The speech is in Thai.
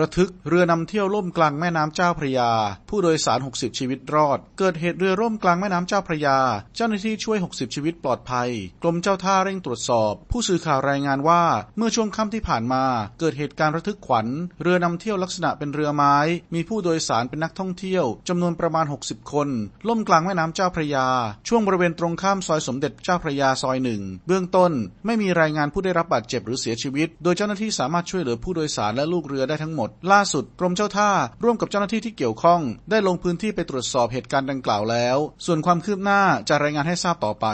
ระทึกเรือนำเที่ยวล่มกลางแม่น้ำเจ้าพระยา ผู้โดยสาร 60 ชีวิตรอด เกิดเหตุเรือล่มกลางแม่น้ำเจ้าพระยา เจ้าหน้าที่ช่วย 60 ชีวิตปลอดภัย กรมเจ้าท่าเร่งตรวจสอบ ผู้สื่อข่าวรายงานว่า เมื่อช่วงค่ำที่ผ่านมา เกิดเหตุการณ์ระทึกขวัญ เรือนำเที่ยวลักษณะเป็นเรือไม้ มีผู้โดยสารเป็นนักท่องเที่ยวจำนวนประมาณ 60 คน ล่มกลางแม่น้ำเจ้าพระยา ช่วงบริเวณตรงข้ามซอยสมเด็จเจ้าพระยาซอยหนึ่งเบื้องต้น ไม่มีรายงานผู้ได้รับบาดเจ็บหรือเสียชีวิต โดยเจ้าหน้าที่สามารถช่วยเหลือผู้โดยสารและลูกเรือได้ทั้งหมดมด ล่าสุดกรมเจ้าท่า ร่วมกับเจ้าหน้าที่ที่เกี่ยวข้อง ได้ลงพื้นที่ไปตรวจสอบเหตุการณ์ดังกล่าวแล้ว ส่วนความคืบหน้าจะรายงานให้ทราบต่อไป